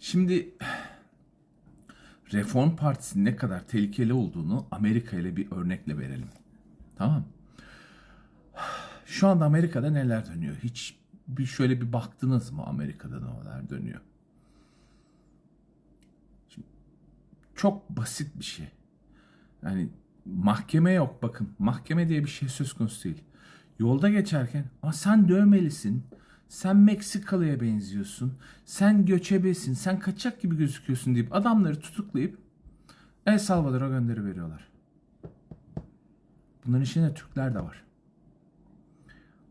Şimdi Reform Partisi'nin ne kadar tehlikeli olduğunu Amerika ile bir örnekle verelim. Tamam. Şu anda Amerika'da neler dönüyor? Hiç bir şöyle bir baktınız mı Amerika'da neler dönüyor? Şimdi, çok basit bir şey. Yani mahkeme yok bakın. Mahkeme diye bir şey söz konusu değil. Yolda geçerken Aa, sen dövmelisin. Sen Meksikalı'ya benziyorsun. Sen göçebesin. Sen kaçak gibi gözüküyorsun deyip adamları tutuklayıp El Salvador'a gönderi veriyorlar. Bunların içinde Türkler de var.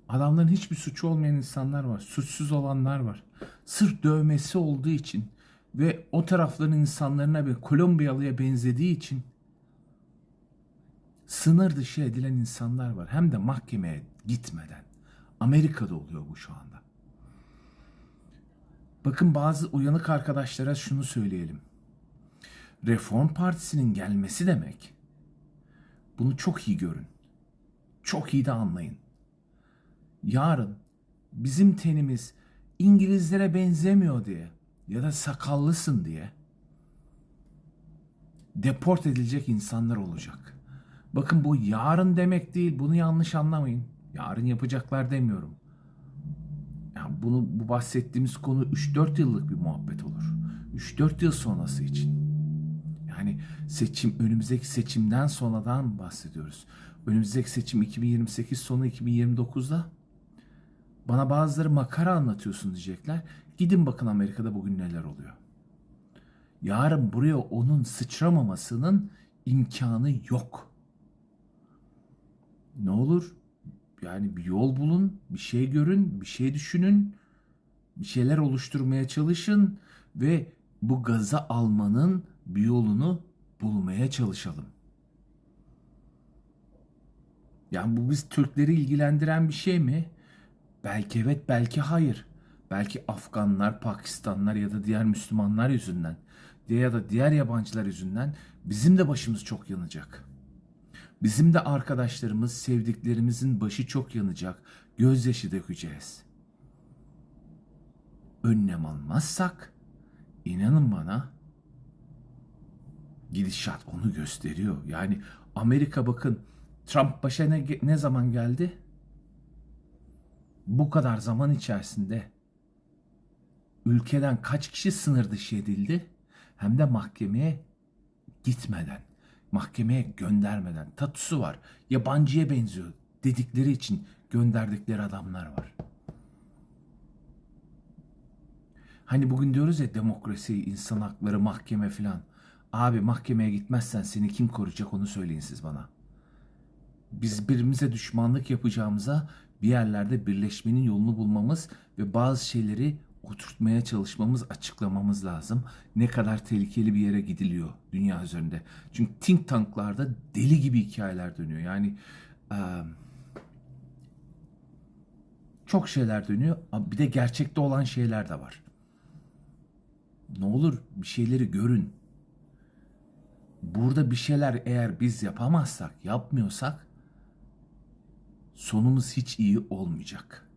Adamların hiçbir suçu olmayan insanlar var. Suçsuz olanlar var. Sırf dövmesi olduğu için ve o tarafların insanlarına bir Kolombiyalıya benzediği için sınır dışı edilen insanlar var. Hem de mahkemeye gitmeden. Amerika'da oluyor bu şu anda. Bakın bazı uyanık arkadaşlara şunu söyleyelim. Reform Partisi'nin gelmesi demek. Bunu çok iyi görün. Çok iyi de anlayın. Yarın bizim tenimiz İngilizlere benzemiyor diye ya da sakallısın diye deport edilecek insanlar olacak. Bakın bu yarın demek değil. Bunu yanlış anlamayın. Yarın yapacaklar demiyorum. Bunu bu bahsettiğimiz konu 3-4 yıllık bir muhabbet olur. 3-4 yıl sonrası için. Yani seçim önümüzdeki seçimden sonradan bahsediyoruz. Önümüzdeki seçim 2028 sonu 2029'da bana bazıları makara anlatıyorsun diyecekler. Gidin bakın Amerika'da bugün neler oluyor. Yarın buraya onun sıçramamasının imkanı yok. Ne olur yani bir yol bulun, bir şey görün, bir şey düşünün, bir şeyler oluşturmaya çalışın ve bu gaza almanın bir yolunu bulmaya çalışalım. Yani bu biz Türkleri ilgilendiren bir şey mi? Belki evet, belki hayır. Belki Afganlar, Pakistanlar ya da diğer Müslümanlar yüzünden ya da diğer yabancılar yüzünden bizim de başımız çok yanacak. Bizim de arkadaşlarımız, sevdiklerimizin başı çok yanacak. Gözyaşı dökeceğiz. Önlem almazsak inanın bana gidişat onu gösteriyor. Yani Amerika bakın Trump başa ne, ne zaman geldi? Bu kadar zaman içerisinde ülkeden kaç kişi sınır dışı edildi? Hem de mahkemeye gitmeden, mahkemeye göndermeden. Tatusu var, yabancıya benziyor dedikleri için gönderdikleri adamlar var. Hani bugün diyoruz ya demokrasi, insan hakları, mahkeme filan. Abi mahkemeye gitmezsen seni kim koruyacak onu söyleyin siz bana. Biz birbirimize düşmanlık yapacağımıza bir yerlerde birleşmenin yolunu bulmamız ve bazı şeyleri oturtmaya çalışmamız, açıklamamız lazım. Ne kadar tehlikeli bir yere gidiliyor dünya üzerinde. Çünkü think tanklarda deli gibi hikayeler dönüyor. Yani çok şeyler dönüyor. Bir de gerçekte olan şeyler de var. Ne olur bir şeyleri görün. Burada bir şeyler eğer biz yapamazsak, yapmıyorsak sonumuz hiç iyi olmayacak.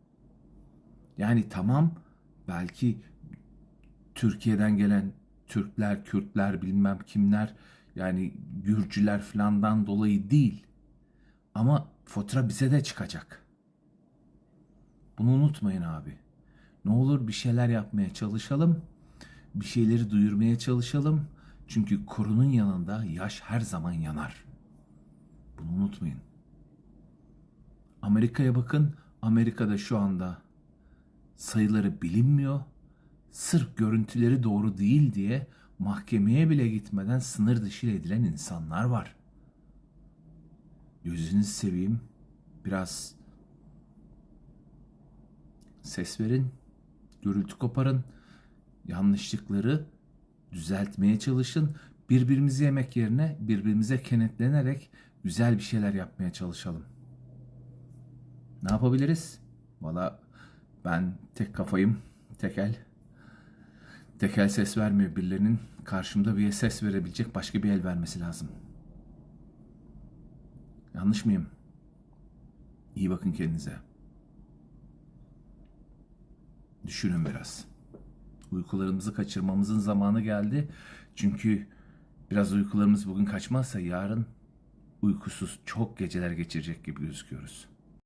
Yani tamam belki Türkiye'den gelen Türkler, Kürtler, bilmem kimler yani Gürcüler falandan dolayı değil. Ama fatura bize de çıkacak. Bunu unutmayın abi. Ne olur bir şeyler yapmaya çalışalım. Bir şeyleri duyurmaya çalışalım. Çünkü korunun yanında yaş her zaman yanar. Bunu unutmayın. Amerika'ya bakın. Amerika'da şu anda sayıları bilinmiyor. Sırf görüntüleri doğru değil diye mahkemeye bile gitmeden sınır dışı edilen insanlar var. Gözünüzü seveyim. Biraz ses verin. Gürültü koparın. Yanlışlıkları düzeltmeye çalışın. Birbirimizi yemek yerine birbirimize kenetlenerek güzel bir şeyler yapmaya çalışalım. Ne yapabiliriz? Valla ben tek kafayım, tekel. Tekel ses vermiyor birilerinin. Karşımda bir ses verebilecek başka bir el vermesi lazım. Yanlış mıyım? İyi bakın kendinize. Düşünün biraz. Uykularımızı kaçırmamızın zamanı geldi. Çünkü biraz uykularımız bugün kaçmazsa yarın uykusuz çok geceler geçirecek gibi gözüküyoruz.